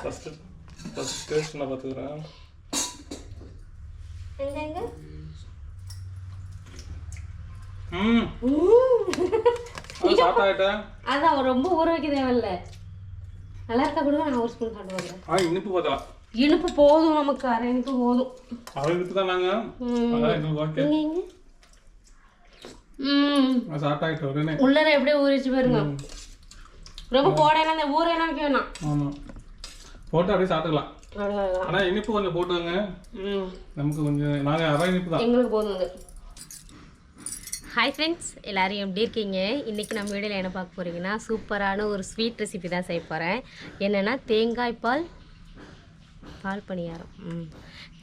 First first taste நான் பார்த்துக்கிறேன் ம் அதான் ரொம்ப ஊற வைக்க தேவையில்ல. நல்லா இருக்கா கூட நான் ஒரு ஸ்பூன் பார்க்குறேன் ஆ இனிப்பு பார்த்தலாம் இனிப்பு போதும் நமக்கு அரை இனிப்பு போதும். அவன் இனிப்பு தான் நாங்கள் ம். அதான் எங்களுக்கு ஓகே ம். நான் சாப்பிட்டா ஆயிட்டேன் உடனே. உள்ளர எப்படியே ஊறிச்சு பாருங்க. ரொம்ப போடையெல்லாம் இந்த ஊரையெல்லாம் வைக்க வேணாம் ஆமாம் போட்டு அப்படியே சாப்பிட்டுக்கலாம். ஆனால் இனிப்பு கொஞ்சம் போட்டுங்க ம். நமக்கு கொஞ்சம் நாங்கள் அரை இனிப்பு தான். எங்களுக்கு போதும் அது ஹாய் ஃப்ரெண்ட்ஸ் எல்லாரும் எப்படி இருக்கீங்க? இன்றைக்கி நம்ம வீடியோவில் என்ன பார்க்க போகிறீங்கன்னா சூப்பரான ஒரு ஸ்வீட் ரெசிபி தான் செய்ய போகிறேன் என்னென்னா தேங்காய் பால் பால் பணியாரம். ம்.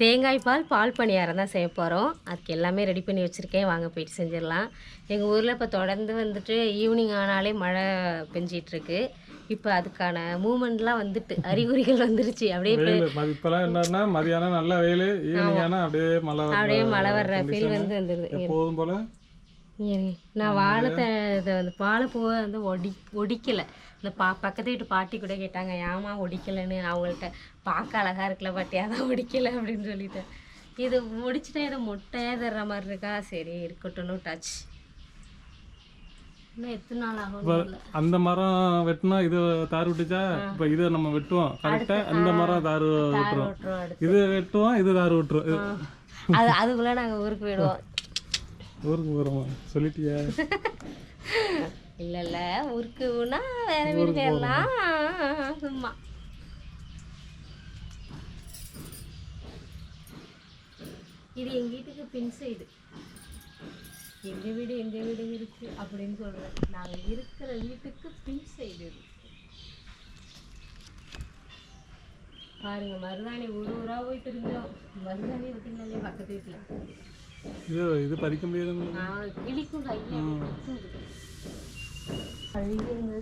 தேங்காய் பால் பால் பணியாரம் தான் செய்ய போகிறோம் அதுக்கு எல்லாமே ரெடி பண்ணி வச்சுருக்கேன். வாங்க போயிட்டு செஞ்சிடலாம். எங்கள் ஊரில் இப்போ தொடர்ந்து வந்துட்டு ஈவினிங் ஆனாலே மழை பெஞ்சிட்ருக்கு. இப்போ அதுக்கான மூமெண்ட்லாம் வந்துட்டு அறிகுறிகள் வந்துருச்சு. அப்படியே இப்போலாம் என்னன்னா மதியானம் நல்ல வெயில் ஈவினிங் ஆனால் அப்படியே மழை அப்படியே மழை வர்ற ஃபீல் வந்து வந்துடுது போல? இருங்க. நான் வாழைத்தை இதை வந்து வாழைப்பூவை வந்து ஒடி ஒடிக்கலை. இந்த பா பக்கத்து வீட்டு பாட்டி கூட கேட்டாங்க ஏமா ஒடிக்கலைன்னு? அவங்கள்ட்ட பார்க்க அழகா இருக்குல்ல பாட்டி அதான் ஒடிக்கலை? அப்படின்னு சொல்லிட்டேன் இது முடிச்சுட்டா இதை மொட்டையாக தர்ற மாதிரி இருக்கா? சரி இருக்கட்டும்னு டச். அந்த மரம் வெட்டினா இது தார் விட்டுச்சா? இப்போ இதை நம்ம வெட்டுவோம். அந்த மரம் தார் விட்டுரும். இது வெட்டுவோம் இது தார் விட்டுரும். அது அதுக்குள்ளே நாங்கள் ஊருக்கு போயிடுவோம். ஊருக்கு போகிறோமா சொல்லிட்டியா. இல்லை இல்லை ஊருக்குன்னா வேற வீடு போயிடலாம் சும்மா இது எங்க வீட்டுக்கு பின் சைடு எங்க வீடு எங்க வீடு இருக்கு அப்படின்னு சொல்றேன். நாங்க இருக்கிற வீட்டுக்கு பின் சைடு இது. பாருங்க மருதாணி ஒரு ஊரா போய் தெரிஞ்சோம் மருதாணி இருக்குங்களே பக்கத்து வீட்டுல. இது இது பறிக்க முடியாது கிளிக்கும் கையில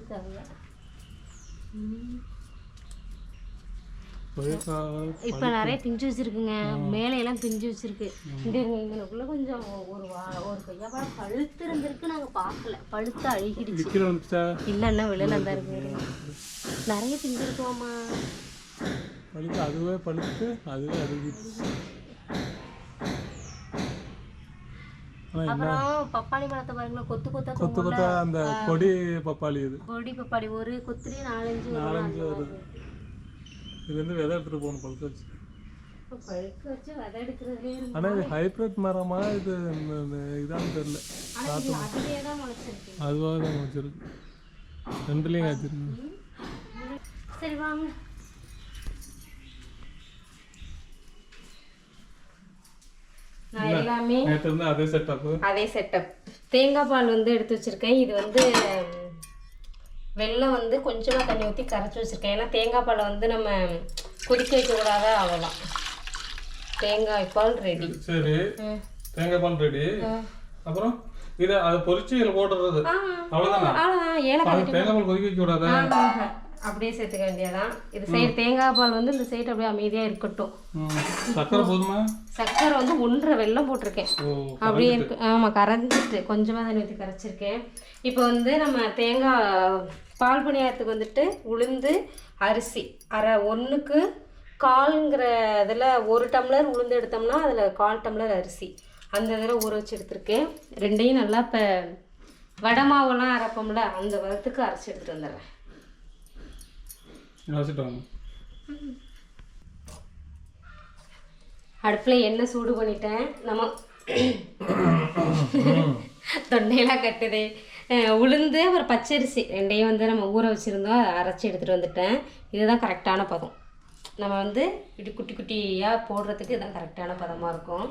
தவிர ம். இப்ப நிறைய பிஞ்சு வச்சிருக்குங்க. மேலே எல்லாம் பிஞ்சு வச்சிருக்கு. இந்த எங்களுக்குள்ள கொஞ்சம் ஒரு வா- ஒரு கொய்யாப்பழம் பழுத்து இருந்திருக்கு. நாங்க பார்க்கல. பழுத்து அழுகிடுச்சு. இல்லைன்னா விழல தான் இருக்கு நிறைய பிஞ்சு இருக்குமாம்மா. பழுத்து அதுவே பழுத்து அதுவே அழுகிடுச்சு. அப்புறம் பப்பாளி பழத்தை பாருங்களேன் கொத்து கொத்தா கொத்து. கொத்தா அந்த கொடி பப்பாளி இது. கொடி பப்பாளி ஒரு கொத்துலயே நாலஞ்சு. நாலஞ்சு வருது இது வந்து விதை எடுத்துட்டு போகணும் பழுக்க வச்சு. இது ஹைப்ரிட் மரமா இது இதான்னு தெரியல. ஆனா அதுவாக தான் வச்சிருக்கு ரெண்டுலேயும் காய்ச்சிருக்கு. சரி வாங்க. எல்லாமே நேற்று இருந்து அதே செட்டப்பு அதே செட்டப் தேங்காய் பால் வந்து எடுத்து வச்சிருக்கேன். இது வந்து ம், வெல்லம் வந்து கொஞ்சமாக தண்ணி ஊற்றி கரைச்சி வச்சிருக்கேன். ஏன்னா தேங்காய் பாலை வந்து நம்ம கொதிக்க வைக்கக்கூடாத அவ்வளோதான் தேங்காய் பால் ரெடி சரி. தேங்காய் பால் ரெடி அப்புறம் இதை அதை பொரிச்சு இதில் போட்டுறது. அவ்வளோதானா தேங்காய் பால் கொதிக்க வைக்க கூடாதா. அப்படியே சேர்த்துக்க வேண்டியதான் இது சைடு தேங்காய் பால் வந்து இந்த சைடு அப்படியே அமைதியாக இருக்கட்டும். ம். சக்கரை போதுமா? சர்க்கரை வந்து ஒன்றரை வெல்லம் போட்டிருக்கேன். அப்படியே இருக்கு. ஆமாம் கரைஞ்சிட்டு கொஞ்சமாக தண்ணி ஊற்றி கரைச்சிருக்கேன். இப்போ வந்து நம்ம தேங்காய் பால் பணியாரத்துக்கு வந்துட்டு உளுந்து அரிசி. அரை ஒன்றுக்கு கால்ங்கிற இதில் ஒரு டம்ளர் உளுந்து எடுத்தோம்னா அதில் கால் டம்ளர் அரிசி. அந்த இதில் ஊற வச்சு எடுத்திருக்கேன். ரெண்டையும் நல்லா இப்போ வடை மாவுலாம் அரைப்போம்ல அந்த விதத்துக்கு அரைச்சி எடுத்துகிட்டு வந்துடுறேன். வச்சுட்டு அடுப்பில் எண்ணெய் சூடு பண்ணிட்டேன். நம்ம தொண்டையெல்லாம் கட்டுது. உளுந்து அப்புறம் பச்சரிசி ரெண்டையும் வந்து நம்ம ஊற வச்சுருந்தோம். அதை அரைச்சி எடுத்துகிட்டு வந்துட்டேன். இதுதான் கரெக்டான பதம். நம்ம வந்து இப்படி குட்டி குட்டியாக போடுறதுக்கு இதுதான் கரெக்டான பதமாக இருக்கும்.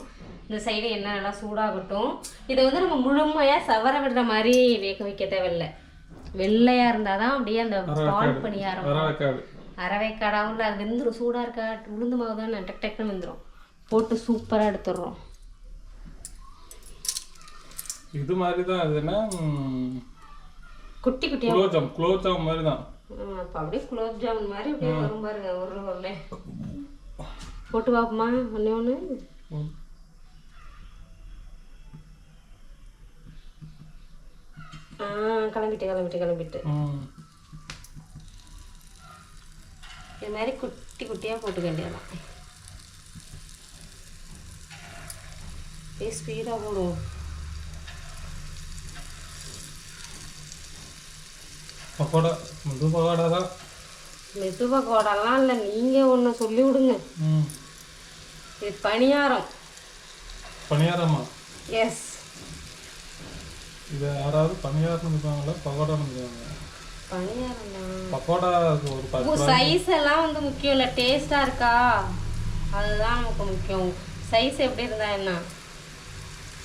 இந்த சைடு எண்ணெய் நல்லா சூடாகட்டும். இதை வந்து நம்ம முழுமையாக சவர விடுற மாதிரி வேக வைக்க தேவையில்லை. வெள்ளையாக இருந்தால் தான் அப்படியே அந்த பால் பணியாரம் அரவைக்காடாவும் அது வெந்துடும் சூடாக இருக்கா? உளுந்து மாவு தான் டக் டக்குன்னு வெந்துடும் போட்டு சூப்பராக எடுத்துடுறோம். இது மாதிரி தான் அது என்ன? ம், குட்டி குட்டியாக குலோப்ஜாம் குலோப்ஜாம் மாதிரி தான். அப்போ அப்படியே குலோப் ஜாமுன் மாதிரி அப்படியே வரும் பாருங்க ஒரு போட்டு பார்ப்போமா? ஒன்று ஒன்று ம். ஆ கிளம்பிட்டு கிளம்பிட்டு கிளம்பிட்டு. இது மாதிரி குட்டி குட்டியாக போட்டுக்க வேண்டியதான் ஸ்பீடாக போடும் பக்கோடா இது பக்கோடா தான் மெது பக்கோடாலாம் இல்லை நீங்கள் ஒன்று சொல்லி விடுங்க. இது பணியாரம். பணியாரமா? எஸ் இது யாராவது பணியாரம் இருக்காங்க பணியாரம் தான் பக்கோடா ஒரு பத்து சைஸ் எல்லாம் வந்து முக்கியம் இல்லை. டேஸ்ட்டாக இருக்கா? அதுதான் நமக்கு முக்கியம். சைஸ் எப்படி இருந்தா என்ன?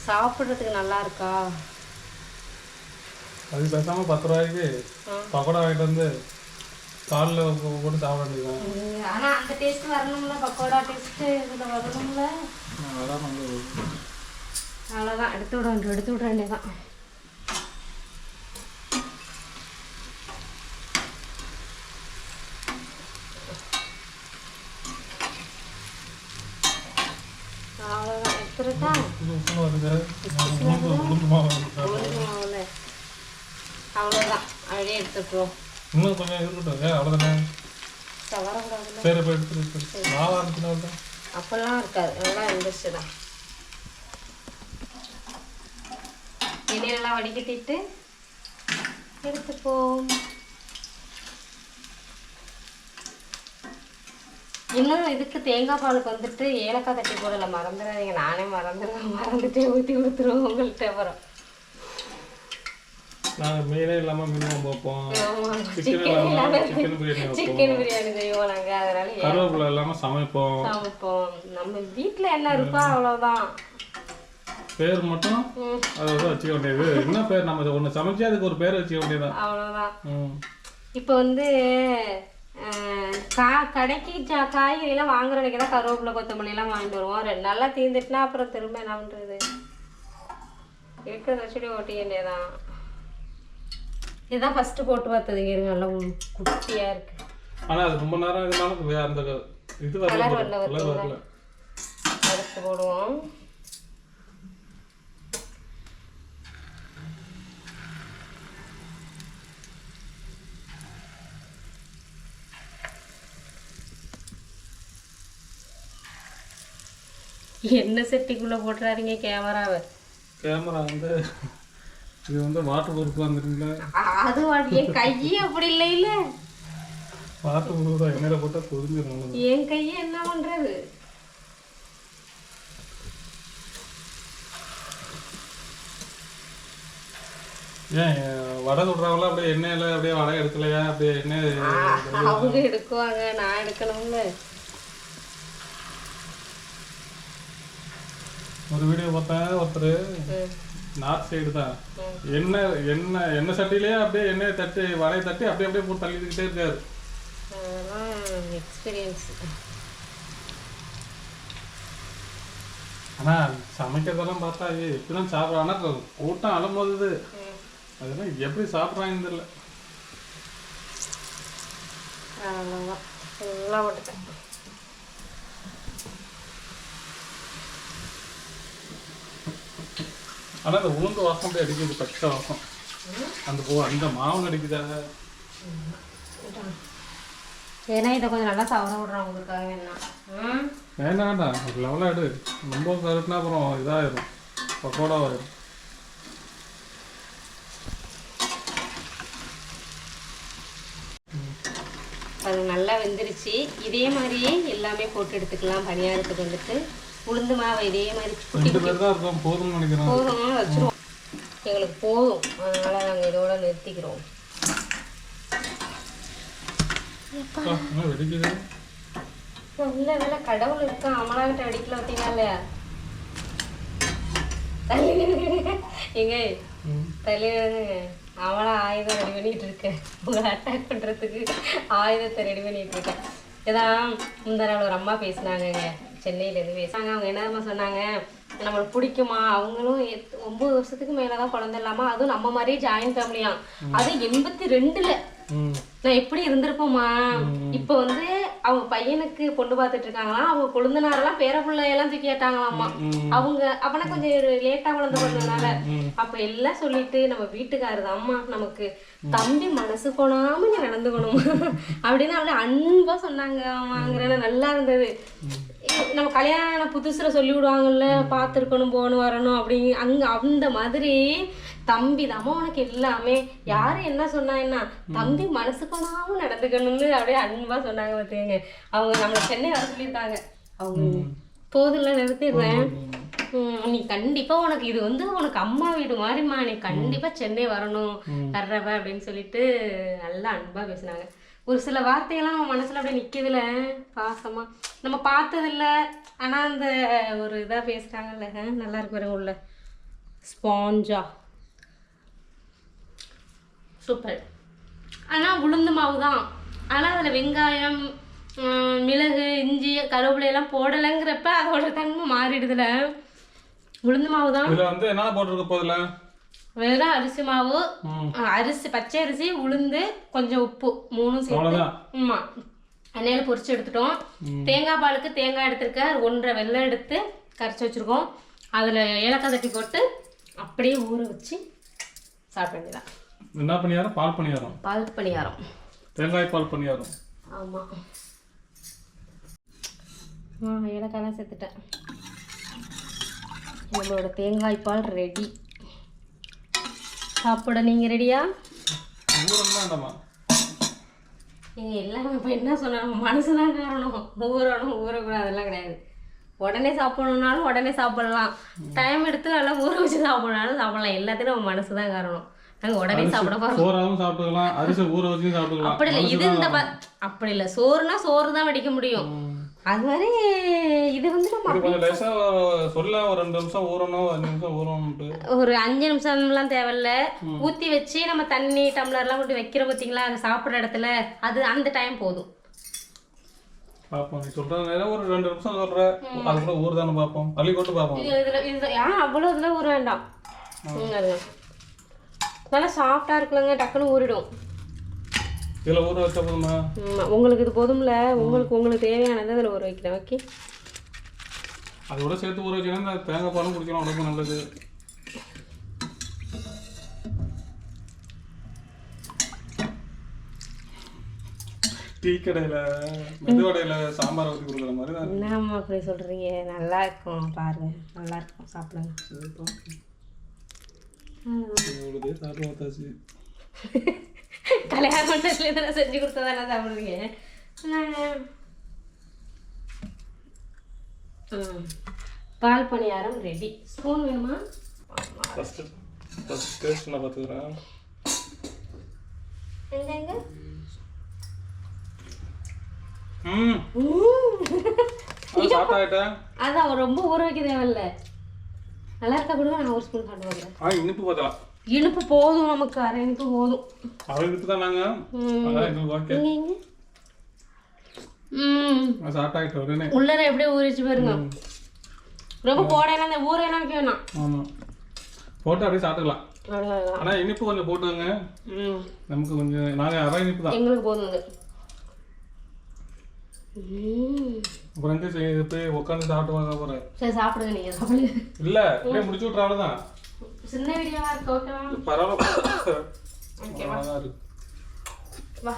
சாப்பிட்றதுக்கு நல்லா இருக்கா? அது பேசாம பத்து ரூபாய்க்கு. பக்கோடா வாங்கிட்டு வந்து காலில் போட்டு சாப்பிட வேண்டியதுதான். ஆனால் அந்த டேஸ்ட் வரணும்ல. பக்கோடா டேஸ்ட்டு இதில் வரணும்ல. அதான் அவ்வளோதான் எடுத்து விட வேண்டிய எடுத்து விட வேண்டியதான் அவ்வளோதான் எடுத்துருட்டா புது புது வருது உளுந்து உளுந்து மாவு இருக்கு. உளுந்து மாவுல அவ்வளோதான் அப்படியே எடுத்துட்டுருவோம் இன்னும் கொஞ்சம் இருக்கட்டும் ஏன் அவ்வளோதானே சரி இப்போ எடுத்துட்டு மாவு அரைச்சினா அப்பெல்லாம் இருக்காது நல்லா இருந்துச்சு தான் எண்ணெயெல்லாம் வடிகட்டிட்டு எடுத்துப்போம் இன்னும் இதுக்கு தேங்காய் பாலுக்கு வந்துட்டு ஏலக்காய் தட்டி போடல மறந்துடாதீங்க நானே மறந்துடுவேன் மறந்துட்டே ஊற்றி கொடுத்துருவோம் உங்கள்கிட்ட அப்புறம் நாங்கள் மீனே இல்லாமல் மீன் குழம்பு வைப்போம். சிக்கன் இல்லாமல் சிக்கன் பிரியாணி சிக்கன் பிரியாணி செய்வோம் நாங்கள் அதனால கருவேப்பிலை இல்லாமல் சமைப்போம். சமைப்போம். நம்ம வீட்டில் என்ன இருக்கோ அவ்வளோதான் பேர் மட்டும் அதை வந்து வச்சுக்க வேண்டியது. என்ன பேர்? நம்ம ஒன்று சமைச்சு அதுக்கு ஒரு பேர் வச்சுக்க வேண்டியதுதான். அவ்வளோதான் இப்போ வந்து கா கடைக்கு காய்கறிலாம் வாங்குற அன்னைக்கு தான் கருவேப்பிலை கொத்தமல்லி எல்லாம் வாங்கிட்டு வருவோம். ரெண்டு நாளா தீர்ந்துட்டுனா அப்புறம் திரும்ப என்ன பண்ணுறது இருக்கிறத வச்சுட்டு ஓட்டிக்க வேண்டியதான் இதுதான் ஃபஸ்ட்டு போட்டு பார்த்ததுங்க இருங்க நல்லா உ- குட்டியா இருக்கு. ஆனால் அது ரொம்ப நேரம் இருந்தாலும் அந்த இது வரல வரல அடுத்து போடுவோம். என்ன செட்டிக்குள்ள போட்டுறாருங்க கேமராவை கேமரா வந்து இது வந்து வாட்டர் ப்ரூஃப் வந்துருங்களா அது வாடி- என் கையே அப்படி இல்லை இல்ல. வாட்டர் ப்ரூஃப் தான் எண்ணெயில் போட்டால் பொரிஞ்சிடும் என் கையை என்ன பண்றது? ஏன் வடை சுடுறவங்களாம் அப்படியே எண்ணெயில் அப்படியே வடை எடுக்கலையா? அப்படியே எண்ணெய் அவங்க எடுக்குவாங்க நான் எடுக்கணும்ல. ஒரு வீடியோ பார்த்தேன் ஒருத்தர். நார்த் சைடு தான். ம். எண்ணெய் எண்ணெய் சட்டிலேயே அப்படியே எண்ணெயை தட்டி வடையை தட்டி அப்படியே அப்படியே போட்டு தள்ளிக்கிட்டே இருக்காரு. எக்ஸ்பீரியன்ஸ் ஆனால் சமைக்கிறதெல்லாம் பார்த்தா இப்படிதான் சாப்பிட்றோம் ஆனால் கூட்டம் அலம்போது அதெல்லாம் எப்படி சாப்பிட்றாங்கன்னு தெரியல. அவ்வளோதான் ஃபுல்லாக போட்டுட்டேன் ஆனால் அந்த உளுந்து வாசம் அப்படியே அடிக்குது பச்சை வாசம் அந்த பூ அந்த மாவு அடிக்குதா ஏன்னா இதை கொஞ்சம் நல்லா தவற விடுறேன் உங்களுக்காக வேணா ம்? வேண்டாம் ஒரு லெவலாக எடு. ரொம்ப கருட்டுனா அப்புறம் இதாயிரும். பக்கோடா ஆயிரும் அது நல்லா வெந்துருச்சு. இதே மாதிரியே எல்லாமே போட்டு எடுத்துக்கலாம். பணியாரத்துக்கு வந்துட்டு. உளுந்து மாவை இதே மாதிரி இருக்கோம். போதும்னு போதும் வச்சுருவோம். எங்களுக்கு போதும். அதனால நாங்கள் இதோட நிறுத்திக்கிறோம். நல்ல வேலை கடவுள் இருக்கா? அமலாகிட்ட அடிக்கல பார்த்தீங்களா இல்லையா. எங்க நில்லுங்க. அவளா ஆயுதம் ரெடி பண்ணிட்டு இருக்கேன் உங்களை அட்டாக் பண்றதுக்கு ஆயுதத்தை ரெடி பண்ணிட்டு இருக்கேன். இதான் முந்தா நாள் ஒரு அம்மா பேசினாங்கங்க. சென்னையிலேருந்து பேசினாங்க அவங்க என்னமா சொன்னாங்க? நம்மளுக்கு பிடிக்குமா? அவங்களும் எத்- ஒன்பது வருஷத்துக்கு மேலதான் குழந்தை இல்லாம அதுவும் நம்ம மாதிரியே ஜாயின்ட் ஃபேமிலியா அது எண்பத்தி ரெண்டுல நான் எப்படி இருந்திருப்போமா? இப்போ வந்து அவங்க பையனுக்கு பொண்ணு பார்த்துட்டு இருக்காங்களாம். அவங்க கொழுந்தனாரெல்லாம் பேர பிள்ளையெல்லாம் தூக்கி கேட்டாங்களாமா. அவங்க அப்பனா கொஞ்சம் லேட்டா குழந்தை பிறந்ததுனால அப்ப எல்லாம் சொல்லிட்டு நம்ம வீட்டுக்காரர் அம்மா நமக்கு தம்பி மனசு கொணாம நீ நடந்துக்கணும். அப்படின்னு அப்படியே அன்பா சொன்னாங்க. வாங்குறேன் நல்லா இருந்தது. நம்ம கல்யாணம் புதுசுல சொல்லி விடுவாங்கல்ல பார்த்துருக்கணும் போகணும் வரணும் அப்படி அங்க அந்த மாதிரி தம்பி தாம்மா உனக்கு எல்லாமே. யாரு என்ன சொன்னா என்ன? தம்பி மனசு கொணாம நடந்துக்கணும்னு அப்படியே அன்பா சொன்னாங்க பார்த்தீங்க அவங்க நம்மளை சென்னை வர சொல்லியிருக்காங்க அவங்க போதுல நிறுத்திடுறேன். நீ கண்டிப்பா உனக்கு இது வந்து உனக்கு அம்மா வீடு மாதிரிம்மா. நீ கண்டிப்பா சென்னை வரணும் வர்றவ அப்படின்னு சொல்லிட்டு நல்லா அன்பா பேசினாங்க. ஒரு சில வார்த்தையெல்லாம் நம்ம மனசில் அப்படியே நிற்கதில்ல பாசமாக நம்ம பார்த்ததில்ல. ஆனால் அந்த ஒரு இதாக பேசுகிறாங்கல்ல நல்லா இருக்கு பாருங்க உள்ள. ஸ்பாஞ்சா. சூப்பர். ஆனால் உளுந்து மாவு தான். ஆனால் அதில் வெங்காயம் மிளகு இஞ்சி கருவேப்பிலையெல்லாம் போடலைங்கிறப்ப அதோட தன்மை மாறிடுதுல. உளுந்து மாவு தான். இதில் வந்து என்ன போட்டிருக்க போதுல? வெறும் அரிசி மாவு அரிசி பச்சை அரிசி உளுந்து கொஞ்சம் உப்பு மூணும் சேர்த்து. ஆமா. எண்ணெயில் பொரிச்சு எடுத்துட்டோம். தேங்காய் பாலுக்கு தேங்காய் எடுத்திருக்க. ஒன்றரை வெள்ளம் எடுத்து கரைச்சி வச்சிருக்கோம். அதில் ஏலக்காய் தட்டி போட்டு அப்படியே ஊற வச்சு சாப்பிட வேண்டியதான் என்ன பணியாரம்? பால் பணியாரம். பால் பணியாரம். தேங்காய் பால் பணியாரம். ஆமாம் ஆ ஏலக்காயெல்லாம் சேர்த்துட்டேன். நம்மளோட தேங்காய் பால் ரெடி சாப்பிட நீங்கள் ரெடியா? ஊரம் தான் வேண்டாமா நீங்க எல்லாமே இப்போ என்ன சொன்னா நம்ம மனசு தான் காரணம். ஊறணும் ஊறக்கூடாது அதெல்லாம் கிடையாது. உடனே சாப்பிடணுன்னாலும் உடனே சாப்பிடலாம். டைம் எடுத்து நல்லா ஊற வச்சு சாப்பிடணும்னாலும் சாப்பிடலாம். எல்லாத்தையும் நம்ம மனசு தான் காரணம். நாங்கள் உடனே சாப்பிட போகிறோம் சோறாவும் சாப்பிட்டுக்கலாம். அரிசி ஊற வச்சு சாப்பிட்டுக்கலாம். அப்படி இல்லை இது இந்த அப்படி இல்லை. சோறுனா சோறு தான் வடிக்க முடியும். அது மாதிரி இது வந்து நம்ம சொல்ல ஒரு ரெண்டு நிமிஷம் ஊறணும் ஒரு அஞ்சு நிமிஷம் ஊறணும்ட்டு ஒரு அஞ்சு நிமிஷம்லாம் தேவையில்ல. ஊற்றி வச்சு நம்ம தண்ணி டம்ளர்லாம் கொண்டு வைக்கிறோம் பார்த்தீங்களா அங்கே சாப்பிட்ற இடத்துல அது அந்த டைம் போதும். பார்ப்போம். நீ சொல்ற நேரம் ஒரு ரெண்டு நிமிஷம் சொல்ற. அது கூட ஊர் தானே பார்ப்போம். அள்ளி கொண்டு பார்ப்போம். இது இதில் இது ஆ அவ்வளோ இதில் ஊற வேண்டாம். நல்லா சாஃப்டாக இருக்குல்லங்க டக்குன்னு ஊறிடும். இதுல ஊற வச்ச போதுமா? உங்களுக்கு இது போதும்ல. உங்களுக்கு உங்களுக்கு தேவையானதை அதில் ஊற வைக்கிறேன் ஓகே அதோட சேர்த்து ஊற வச்சீங்கன்னா இந்த தேங்காய் பாலும் குடிக்கலாம் உடம்பு நல்லது. டீ கடையில மெதுவடையில சாம்பார் ஊற்றி கொடுக்குற மாதிரி தான் என்னம்மா அப்படி சொல்கிறீங்க நல்லா இருக்கும் பாருங்க. நல்லா இருக்கும் சாப்பிடுங்க. இவ்வளோதே சாப்பிட பார்த்தாச்சு. கல்யாண மண்டபத்துல தானே செஞ்சு கொடுத்ததானே சாப்பிடுவீங்க ம். ம். பால் பணியாரம் ரெடி ஸ்பூன் வேணுமா ஃபஸ்ட்டு ஃபஸ்ட் டேஸ்ட் நான் பார்த்துக்கிறேன் எங்க எங்க ம் ம். அது சாப்பிட்டாயிட்டேன் அதான் ரொம்ப ஊற வைக்க தேவையில்ல நல்லா இருக்கா கொடுங்க நான் ஒரு ஸ்பூன் சாப்பிட்டு ஆ இனிப்பு பார்த்தலாம் இனிப்பு போதும் நமக்கு அரை இனிப்பு போதும். தான் ம். நான் சாப்பிட்டாயிட்டேன் உடனே. உள்ளர எப்படியே ஊறிச்சு பாருங்க. ரொம்ப போடலாம் அந்த ஊரெல்லாம் வைக்க வேணாம். ஆமாம் போட்டு அப்படியே சாப்பிட்டுக்கலாம். ஆனால் இனிப்பு கொஞ்சம் போட்டுங்க நமக்கு கொஞ்சம் நாங்கள் அரை இனிப்பு தான். எங்களுக்கு போதும் அது. போய் உட்காந்து சாப்பிட்டு வாங்க போகிறேன் சரி சாப்பிடுங்க நீங்க சாப்பிடுங்க. இல்லை அப்படியே முடிச்சு விட்ற அவ்வளோதான் சின்ன வீடியோவா இருக்கு ஓகேவா பரவாயில்ல வா.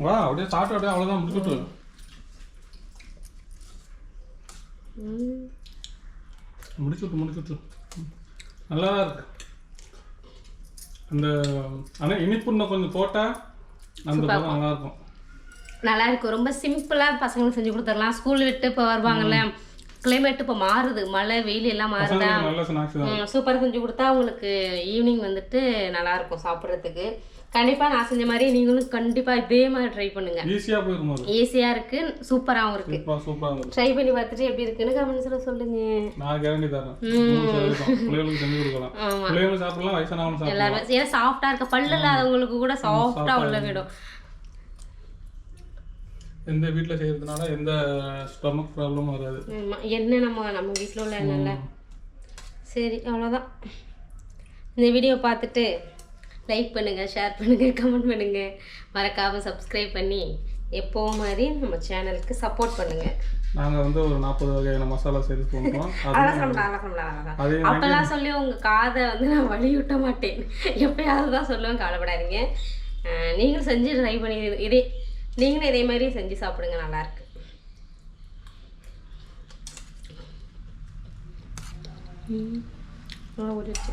வா. அப்படியே சாப்பிட்டு அப்படியே அவ்வளோதான் முடிச்சு விட்டு ம். முடிச்சு விட்டு முடிச்சு விட்டு நல்லா தான் இருக்கு. அந்த ஆனால் இனிப்பு இன்னும் கொஞ்சம் போட்டால் அந்த பதம் நல்லா இருக்கும். நல்லா இருக்கும் ரொம்ப சிம்பிளா பசங்களுக்கு செஞ்சு கொடுத்துடலாம். ஸ்கூல் விட்டு இப்போ வருவாங்கல்ல கிளைமேட் இப்போ மாறுது. மழை வெயில் எல்லாம் மாறுதா? சூப்பராக செஞ்சு கொடுத்தா உங்களுக்கு ஈவினிங் வந்துட்டு நல்லா இருக்கும் சாப்பிட்றதுக்கு. கண்டிப்பா நான் செஞ்ச மாதிரி நீங்களும் கண்டிப்பா இதே மாதிரி ட்ரை பண்ணுங்க. ஈஸியாக போயிடும் அது? ஈஸியா இருக்கு. சூப்பராகவும் இருக்கு. ட்ரை பண்ணி பார்த்துட்டு எப்படி இருக்குன்னு கமெண்ட்ஸ்ல சொல்லுங்க. நான் கேரண்டி தரேன். பிள்ளைகளுக்கு சாப்பிடலாம் எல்லாருமே ஏன்னா சாஃப்டா இருக்க பல்லு இல்லாதவங்களுக்கு கூட சாஃப்டா உள்ள விடும் எந்த வீட்டில் செய்யறதுனால எந்த ஸ்டொமக் ப்ராப்ளமும் வராது. ஆமா. என்ன நம்ம நம்ம வீட்டில் உள்ள எண்ணெய்ல. சரி அவ்வளோதான் இந்த வீடியோ பார்த்துட்டு லைக் பண்ணுங்கள் ஷேர் பண்ணுங்கள் கமெண்ட் பண்ணுங்கள் மறக்காமல் சப்ஸ்கிரைப் பண்ணி எப்போவும் மாதிரி நம்ம சேனலுக்கு சப்போர்ட் பண்ணுங்கள் நாங்கள் வந்து ஒரு நாற்பது வகையான மசாலா அதெல்லாம் அதே அப்பெல்லாம் சொல்லி உங்கள் காதை வந்து நான் வழி விட்ட மாட்டேன். எப்பயாவது தான் சொல்லுவேன் கவலைப்படாதீங்க. நீங்களும் செஞ்சு ட்ரை பண்ணி இதே நீங்களும் இதே மாதிரி செஞ்சு சாப்பிடுங்க நல்லாயிருக்கு. ம். நல்லா ஊறிடுச்சு.